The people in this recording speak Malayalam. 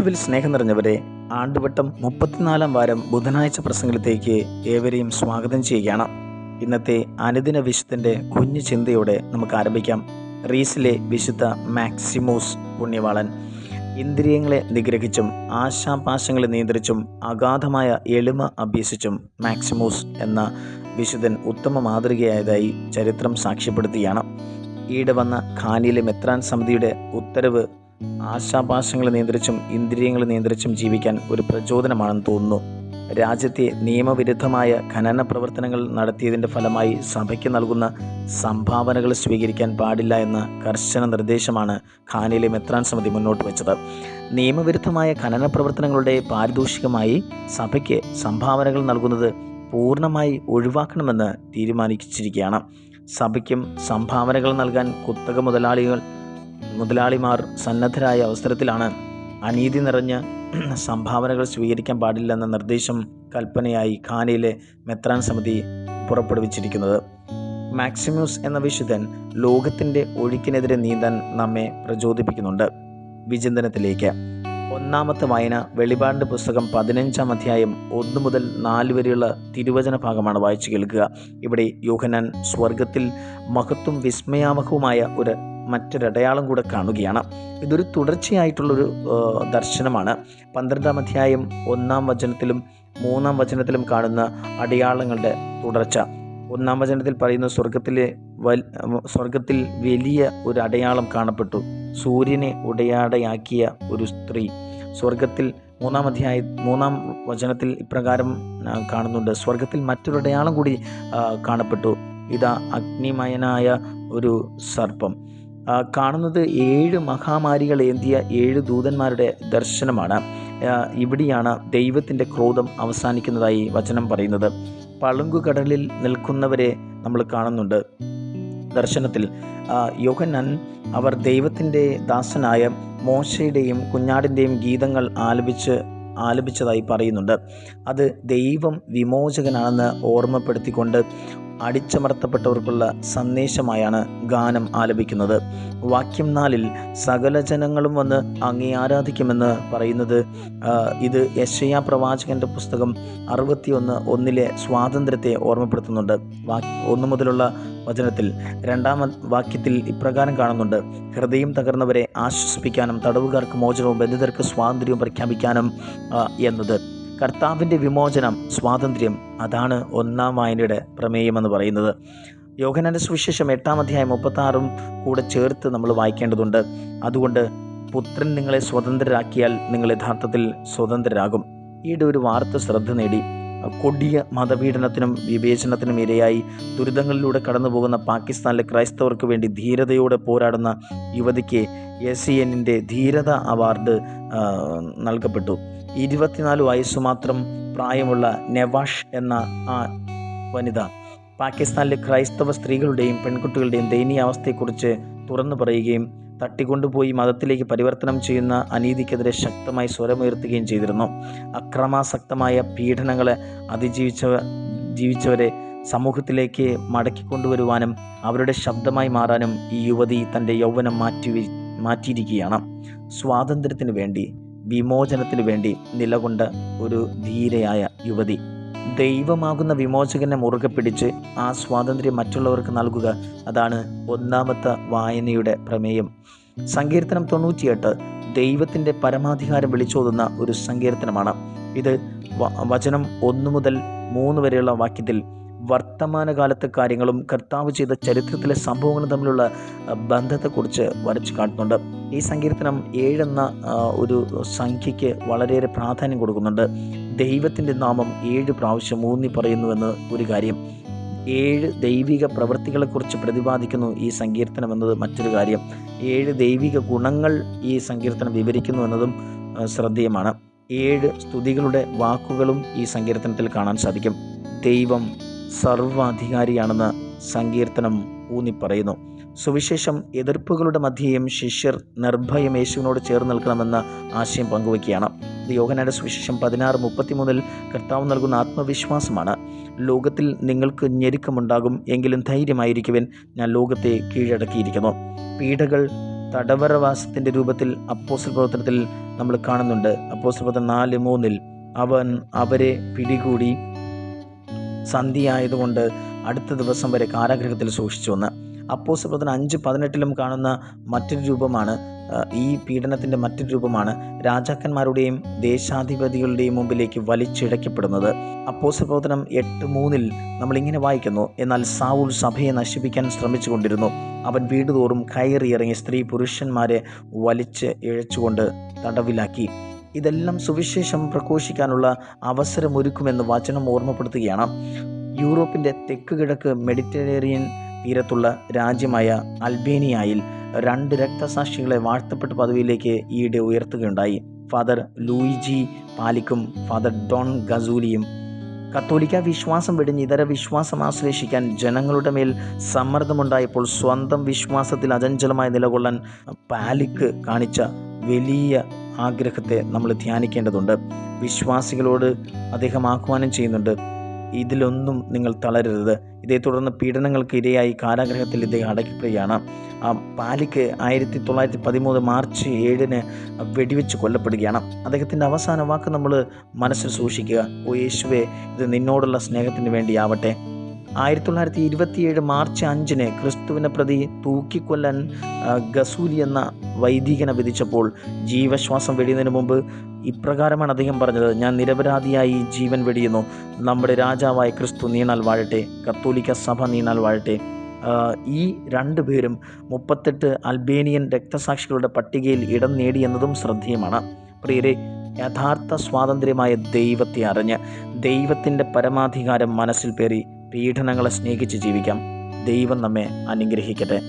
ക്രിസ്തുവിൽ സ്നേഹം നിറഞ്ഞവരെ ആണ്ടുവട്ടം മുപ്പത്തിനാലാം വാരം ബുധനാഴ്ച പ്രസംഗത്തിലേക്ക് ഏവരെയും സ്വാഗതം ചെയ്യുകയാണ്. ഇന്നത്തെ അനുദിന വിശുദ്ധന്റെ കുഞ്ഞു ചിന്തയോടെ നമുക്ക് ആരംഭിക്കാം. റീസിലെ വിശുദ്ധ മാക്സിമോസ് പുണ്യവാളൻ. ഇന്ദ്രിയങ്ങളെ നിഗ്രഹിച്ചും ആശാപാശങ്ങളെ നിയന്ത്രിച്ചും അഗാധമായ എളിമ അഭ്യസിച്ചും മാക്സിമോസ് എന്ന വിശുദ്ധൻ ഉത്തമ മാതൃകയായതായി ചരിത്രം സാക്ഷ്യപ്പെടുത്തുകയാണ്. ഈയിടെ വന്ന ഖാനിയിലെ മെത്രാൻ സമിതിയുടെ ഉത്തരവ് ആശാപാശങ്ങളെ നിയന്ത്രിച്ചും ഇന്ദ്രിയങ്ങളെ നിയന്ത്രിച്ചും ജീവിക്കാൻ ഒരു പ്രചോദനമാണെന്ന് തോന്നുന്നു. രാജ്യത്തെ നിയമവിരുദ്ധമായ ഖനന പ്രവർത്തനങ്ങൾ നടത്തിയതിന്റെ ഫലമായി സഭയ്ക്ക് നൽകുന്ന സംഭാവനകൾ സ്വീകരിക്കാൻ പാടില്ല എന്ന കർശന നിർദ്ദേശമാണ് ഖാനയിലെ മെത്രാൻ സമിതി മുന്നോട്ട് വെച്ചത്. നിയമവിരുദ്ധമായ ഖനന പ്രവർത്തനങ്ങളുടെ പാരിതോഷികമായി സഭയ്ക്ക് സംഭാവനകൾ നൽകുന്നത് പൂർണമായി ഒഴിവാക്കണമെന്ന് തീരുമാനിച്ചിരിക്കുകയാണ്. സഭയ്ക്കും സംഭാവനകൾ നൽകാൻ കുത്തക മുതലാളികൾ മുതലാളിമാർ സന്നദ്ധരായ അവസരത്തിലാണ് അനീതി നിറഞ്ഞ സംഭാവനകൾ സ്വീകരിക്കാൻ പാടില്ലെന്ന നിർദ്ദേശം കൽപ്പനയായി ഖാനയിലെ മെത്രാൻ സമിതി പുറപ്പെടുവിച്ചിരിക്കുന്നത്. മാക്സിമ്യൂസ് എന്ന വിശുദ്ധൻ ലോകത്തിന്റെ ഒഴുക്കിനെതിരെ നീന്താൻ നമ്മെ പ്രചോദിപ്പിക്കുന്നുണ്ട്. വിചിന്തനത്തിലേക്ക്. ഒന്നാമത്തെ വായന വെളിപാടിന്റെ പുസ്തകം പതിനഞ്ചാം അധ്യായം ഒന്ന് മുതൽ നാല് വരെയുള്ള തിരുവചന ഭാഗമാണ് വായിച്ചു കേൾക്കുക. ഇവിടെ യോഹനാൻ സ്വർഗത്തിൽ മഹത്വം വിസ്മയാമഹവുമായ ഒരു മറ്റൊരടയാളം കൂടെ കാണുകയാണ്. ഇതൊരു തുടർച്ചയായിട്ടുള്ളൊരു ദർശനമാണ്. പന്ത്രണ്ടാം അധ്യായം ഒന്നാം വചനത്തിലും മൂന്നാം വചനത്തിലും കാണുന്ന അടയാളങ്ങളുടെ തുടർച്ച. ഒന്നാം വചനത്തിൽ പറയുന്ന സ്വർഗത്തിലെ വൽ സ്വർഗത്തിൽ വലിയ ഒരു അടയാളം കാണപ്പെട്ടു. സൂര്യനെ ഉടയാടയാക്കിയ ഒരു സ്ത്രീ. സ്വർഗത്തിൽ മൂന്നാം അധ്യായ മൂന്നാം വചനത്തിൽ ഇപ്രകാരം കാണുന്നുണ്ട്. സ്വർഗത്തിൽ മറ്റൊരു അടയാളം കൂടി കാണപ്പെട്ടു. ഇതാ അഗ്നിമയനായ ഒരു സർപ്പം. കാണുന്നത് ഏഴ് മഹാമാരികൾ ഏന്തിയ ഏഴ് ദൂതന്മാരുടെ ദർശനമാണ്. ഇവിടെയാണ് ദൈവത്തിന്റെ ക്രോധം അവസാനിക്കുന്നതായി വചനം പറയുന്നത്. പളുങ്കുകടലിൽ നിൽക്കുന്നവരെ നമ്മൾ കാണുന്നുണ്ട് ദർശനത്തിൽ. യോഹന്നാൻ അവർ ദൈവത്തിന്റെ ദാസനായ മോശയുടെയും കുഞ്ഞാടിന്റെയും ഗീതങ്ങൾ ആലപിച്ച് ആലപിച്ചതായി പറയുന്നുണ്ട്. അത് ദൈവം വിമോചകനാണെന്ന് ഓർമ്മപ്പെടുത്തിക്കൊണ്ട് അടിച്ചമർത്തപ്പെട്ടവർക്കുള്ള സന്ദേശമായാണ് ഗാനം ആലപിക്കുന്നത്. വാക്യം നാലിൽ സകല ജനങ്ങളും വന്ന് അങ്ങേ ആരാധിക്കുമെന്ന് പറയുന്നത് ഇത് യശയ പ്രവാചകന്റെ പുസ്തകം അറുപത്തിയൊന്ന് ഒന്നിലെ സ്വാതന്ത്ര്യത്തെ ഓർമ്മപ്പെടുത്തുന്നുണ്ട്. വാ ഒന്നു മുതലുള്ള വചനത്തിൽ രണ്ടാം വാക്യത്തിൽ ഇപ്രകാരം കാണുന്നുണ്ട്. ഹൃദയം തകർന്നവരെ ആശ്വസിപ്പിക്കാനും തടവുകാർക്ക് മോചനവും ബന്ധിതർക്ക് സ്വാതന്ത്ര്യവും പ്രഖ്യാപിക്കാനും എന്നത്. കർത്താവിന്റെ വിമോചനം സ്വാതന്ത്ര്യം അതാണ് ഒന്നാം വായനയുടെ പ്രമേയമെന്ന് പറയുന്നത്. യോഹനന്റെ സുവിശേഷം എട്ടാം അധ്യായം മുപ്പത്താറും കൂടെ ചേർത്ത് നമ്മൾ വായിക്കേണ്ടതുണ്ട്. അതുകൊണ്ട് പുത്രൻ നിങ്ങളെ സ്വതന്ത്രരാക്കിയാൽ നിങ്ങൾ യഥാർത്ഥത്തിൽ സ്വതന്ത്രരാകും. ഈയിടെ ഒരു വാർത്ത ശ്രദ്ധ നേടി. കൊടിയ മതപീഡനത്തിനും വിവേചനത്തിനും ഇരയായി ദുരിതങ്ങളിലൂടെ കടന്നു പോകുന്ന പാകിസ്ഥാനിലെ ക്രൈസ്തവർക്ക് വേണ്ടി ധീരതയോടെ പോരാടുന്ന യുവതിക്ക് എസ് സി എന്നിന്റെ ധീരത അവാർഡ് നൽകപ്പെട്ടു. ഇരുപത്തിനാല് വയസ്സു മാത്രം പ്രായമുള്ള നെവാഷ് എന്ന ആ വനിത പാകിസ്ഥാനിലെ ക്രൈസ്തവ സ്ത്രീകളുടെയും പെൺകുട്ടികളുടെയും ദയനീയാവസ്ഥയെക്കുറിച്ച് തുറന്നു പറയുകയും തട്ടിക്കൊണ്ടുപോയി മതത്തിലേക്ക് പരിവർത്തനം ചെയ്യുന്ന അനീതിക്കെതിരെ ശക്തമായി സ്വരമുയർത്തുകയും ചെയ്തിരുന്നു. അക്രമാസക്തമായ പീഡനങ്ങളെ അതിജീവിച്ച ജീവിച്ചവരെ സമൂഹത്തിലേക്ക് മടക്കിക്കൊണ്ടുവരുവാനും അവരുടെ ശബ്ദമായി മാറാനും ഈ യുവതി തന്റെ യൗവനം മാറ്റി മാറ്റിയിരിക്കുകയാണ്. സ്വാതന്ത്ര്യത്തിന് വേണ്ടി വിമോചനത്തിന് വേണ്ടി നിലകൊണ്ട ഒരു ധീരയായ യുവതി. ദൈവമാകുന്ന വിമോചകനെ മുറുകെ പിടിച്ച് ആ സ്വാതന്ത്ര്യം മറ്റുള്ളവർക്ക് നൽകുക അതാണ് ഒന്നാമത്തെ വായനയുടെ പ്രമേയം. സങ്കീർത്തനം തൊണ്ണൂറ്റിയെട്ട് ദൈവത്തിന്റെ പരമാധികാരം വിളിച്ചോതുന്ന ഒരു സങ്കീർത്തനമാണ്. ഇത് വചനം ഒന്നു മുതൽ മൂന്ന് വരെയുള്ള വാക്യത്തിൽ വർത്തമാനകാലത്തെ കാര്യങ്ങളും കർത്താവ് ചെയ്ത ചരിത്രത്തിലെ സംഭവങ്ങളും തമ്മിലുള്ള ബന്ധത്തെക്കുറിച്ച് വരച്ചു കാട്ടുന്നുണ്ട്. ഈ സങ്കീർത്തനം ഏഴെന്ന ഒരു സംഖ്യയ്ക്ക് വളരെയേറെ പ്രാധാന്യം കൊടുക്കുന്നുണ്ട്. ദൈവത്തിന്റെ നാമം ഏഴ് പ്രാവശ്യം ഊന്നി പറയുന്നുവെന്ന് ഒരു കാര്യം. ഏഴ് ദൈവിക പ്രവൃത്തികളെക്കുറിച്ച് പ്രതിപാദിക്കുന്നു ഈ സങ്കീർത്തനം എന്നത് മറ്റൊരു കാര്യം. ഏഴ് ദൈവിക ഗുണങ്ങൾ ഈ സങ്കീർത്തനം വിവരിക്കുന്നു എന്നതും ശ്രദ്ധേയമാണ്. ഏഴ് സ്തുതികളുടെ വാക്കുകളും ഈ സങ്കീർത്തനത്തിൽ കാണാൻ സാധിക്കും. ദൈവം സർവാധികാരിയാണെന്ന് സങ്കീർത്തനം ഊന്നി പറയുന്നു. സുവിശേഷം എതിർപ്പുകളുടെ മധ്യേയും ശിഷ്യർ നിർഭയം യേശുവിനോട് ചേർന്ന് നിൽക്കണമെന്ന ആശയം പങ്കുവയ്ക്കുകയാണ്. ഇത് യോഹനയുടെ സുവിശേഷം പതിനാറ് മുപ്പത്തിമൂന്നിൽ കർത്താവ് നൽകുന്ന ആത്മവിശ്വാസമാണ്. ലോകത്തിൽ നിങ്ങൾക്ക് ഞെരുക്കമുണ്ടാകും എങ്കിലും ധൈര്യമായിരിക്കുവൻ. ഞാൻ ലോകത്തെ കീഴടക്കിയിരിക്കുന്നു. പീഡകൾ തടവറവാസത്തിന്റെ രൂപത്തിൽ അപ്പോസൽ പ്രവർത്തനത്തിൽ നമ്മൾ കാണുന്നുണ്ട്. അപ്പോസ്തലപ്രവർത്തനം നാല് മൂന്നിൽ അവൻ അവരെ പിടികൂടി സന്ധ്യയായതുകൊണ്ട് അടുത്ത ദിവസം വരെ കാരാഗ്രഹത്തിൽ സൂക്ഷിച്ചു വന്ന് അപ്പോസ്തലപ്രവർത്തനം അഞ്ച് പതിനെട്ടിലും കാണുന്ന മറ്റൊരു രൂപമാണ് ഈ പീഡനത്തിന്റെ മറ്റൊരു രൂപമാണ് രാജാക്കന്മാരുടെയും ദേശാധിപതികളുടെയും മുമ്പിലേക്ക് വലിച്ചിഴക്കപ്പെടുന്നത്. അപ്പോസ്തലപ്രവർത്തനം എട്ട് മൂന്നിൽ നമ്മളിങ്ങനെ വായിക്കുന്നു എന്നാൽ സാവുൾ സഭയെ നശിപ്പിക്കാൻ ശ്രമിച്ചുകൊണ്ടിരുന്നു. അവൻ വീടുതോറും കയറിയിറങ്ങി സ്ത്രീ പുരുഷന്മാരെ വലിച്ച് ഇഴച്ചുകൊണ്ട് തടവിലാക്കി. ഇതെല്ലാം സുവിശേഷം പ്രഘോഷിക്കാനുള്ള അവസരമൊരുക്കുമെന്ന് വചനം ഓർമ്മപ്പെടുത്തുകയാണ്. യൂറോപ്പിന്റെ തെക്ക് കിഴക്ക് മെഡിറ്ററേനിയൻ തീരത്തുള്ള രാജ്യമായ അൽബേനിയയിൽ രണ്ട് രക്തസാക്ഷികളെ വാഴ്ത്തപ്പെട്ട പദവിയിലേക്ക് ഈയിടെ ഉയർത്തുകയുണ്ടായി. ഫാദർ ലൂയിജി പാലിക്കും ഫാദർ ഡോൺ ഗസൂലിയും. കത്തോലിക്ക വിശ്വാസം വെടിഞ്ഞ് ഇതര വിശ്വാസം ആശ്ലേഷിക്കാൻ ജനങ്ങളുടെ മേൽ സമ്മർദ്ദമുണ്ടായപ്പോൾ സ്വന്തം വിശ്വാസത്തിൽ അചഞ്ചലമായി നിലകൊള്ളാൻ പാലിക്ക് കാണിച്ച വലിയ ആഗ്രഹത്തെ നമ്മൾ ധ്യാനിക്കേണ്ടതുണ്ട്. വിശ്വാസികളോട് അദ്ദേഹം ആഹ്വാനം ചെയ്യുന്നുണ്ട്. ഇതിലൊന്നും നിങ്ങൾ തളരരുത്. ഇതേ തുടർന്ന് പീഡനങ്ങൾക്ക് ഇരയായി കാരാഗ്രഹത്തിൽ ഇദ്ദേഹം അടയ്ക്കപ്പെടുകയാണ് ആ പാലിക്ക് ആയിരത്തി തൊള്ളായിരത്തി പതിമൂന്ന് മാർച്ച് ഏഴിന് വെടിവെച്ച് കൊല്ലപ്പെടുകയാണ്. അദ്ദേഹത്തിന്റെ അവസാന വാക്ക് നമ്മൾ മനസ്സിൽ സൂക്ഷിക്കുക. ഓ യേശുവെ ഇത് നിന്നോടുള്ള സ്നേഹത്തിന് വേണ്ടിയാവട്ടെ. ആയിരത്തി തൊള്ളായിരത്തി ഇരുപത്തിയേഴ് മാർച്ച് അഞ്ചിന് ക്രിസ്തുവിനെ പ്രതി തൂക്കിക്കൊല്ലാൻ ഗസൂലി എന്ന വൈദികനെ വിധിച്ചപ്പോൾ ജീവശ്വാസം വെടിയുന്നതിന് മുമ്പ് ഇപ്രകാരമാണ് അദ്ദേഹം പറഞ്ഞത് ഞാൻ നിരപരാധിയായി ജീവൻ വെടിയുന്നു. നമ്മുടെ രാജാവായ ക്രിസ്തു നീണാൽ വാഴട്ടെ കത്തോലിക്ക സഭ നീണാൽ വാഴട്ടെ. ഈ രണ്ടു പേരും മുപ്പത്തെട്ട് അൽബേനിയൻ രക്തസാക്ഷികളുടെ പട്ടികയിൽ ഇടം നേടി എന്നതും ശ്രദ്ധേയമാണ്. പ്രിയരെ യഥാർത്ഥ സ്വാതന്ത്ര്യമായ ദൈവത്തെ അറിഞ്ഞ് ദൈവത്തിന്റെ പരമാധികാരം മനസ്സിൽ പേറി പീഡനങ്ങളെ സ്നേഹിച്ച് ജീവിക്കാം. ദൈവം നമ്മെ അനുഗ്രഹിക്കട്ടെ.